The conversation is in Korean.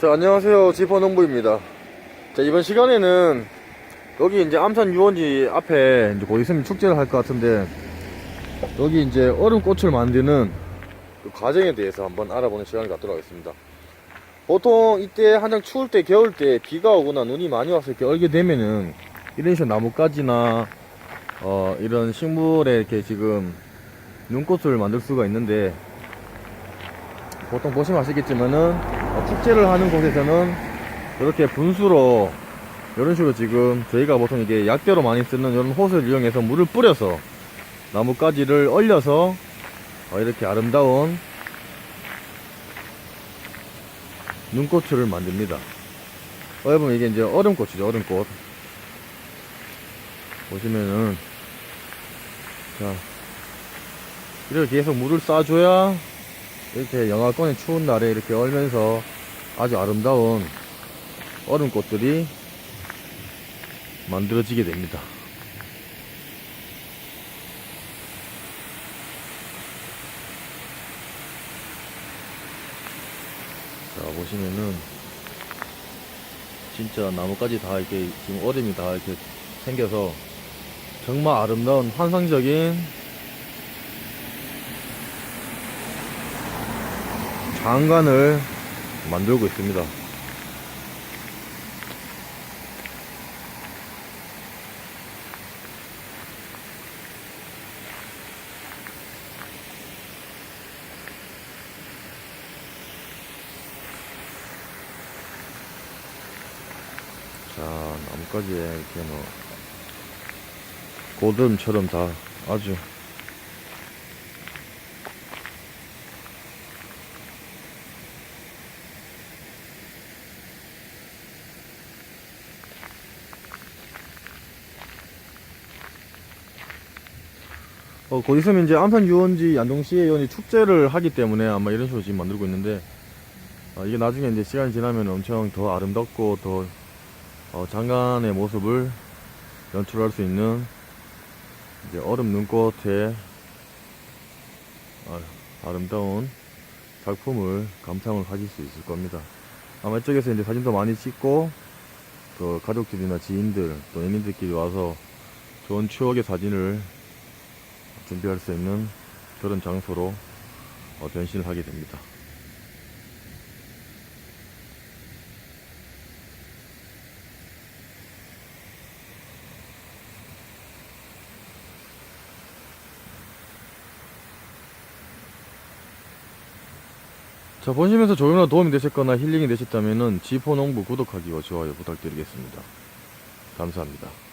자, 안녕하세요. 지퍼농부입니다. 자, 이번 시간에는 여기 이제 암산 유원지 앞에 이제 곧 있으면 축제를 할 것 같은데 여기 이제 얼음꽃을 만드는 그 과정에 대해서 한번 알아보는 시간을 갖도록 하겠습니다. 보통 이때 한창 추울 때, 겨울 때 비가 오거나 눈이 많이 와서 이렇게 얼게 되면은 이런 식으로 나뭇가지나 어, 이런 식물에 이렇게 지금 눈꽃을 만들 수가 있는데 보통 보시면 아시겠지만은 어, 축제를 하는 곳에서는 이렇게 분수로 이런 식으로 지금 저희가 보통 이게 약대로 많이 쓰는 이런 호스를 이용해서 물을 뿌려서 나뭇가지를 얼려서 어, 이렇게 아름다운 눈꽃을 만듭니다. 어, 여러분 이게 이제 얼음꽃이죠 얼음꽃 보시면은 자 이렇게 계속 물을 쏴줘야 이렇게 영하권의 추운 날에 이렇게 얼면서 아주 아름다운 얼음꽃들이 만들어지게 됩니다. 자, 보시면은 진짜 나뭇가지 다 이렇게 지금 얼음이 다 이렇게 생겨서 정말 아름다운 환상적인 장관을 만들고 있습니다. 자, 나뭇가지에 이렇게 뭐, 고름처럼 다 아주 어, 곧 있으면 이제 안산 유원지 양동시에 유원지 축제를 하기 때문에 아마 이런 식으로 지금 만들고 있는데 어, 이게 나중에 이제 시간이 지나면 엄청 더 아름답고 더 어, 장관의 모습을 연출할 수 있는 이제 얼음 눈꽃의 아, 아름다운 작품을 감상을 하실 수 있을 겁니다. 아마 이쪽에서 이제 사진도 많이 찍고 또 가족들이나 지인들 또 연인들끼리 와서 좋은 추억의 사진을 준비할 수 있는 그런 장소로 어, 변신을 하게 됩니다. 자, 보시면서 조용한 도움이 되셨거나 힐링이 되셨다면 지포농부 구독하기와 좋아요 부탁드리겠습니다. 감사합니다.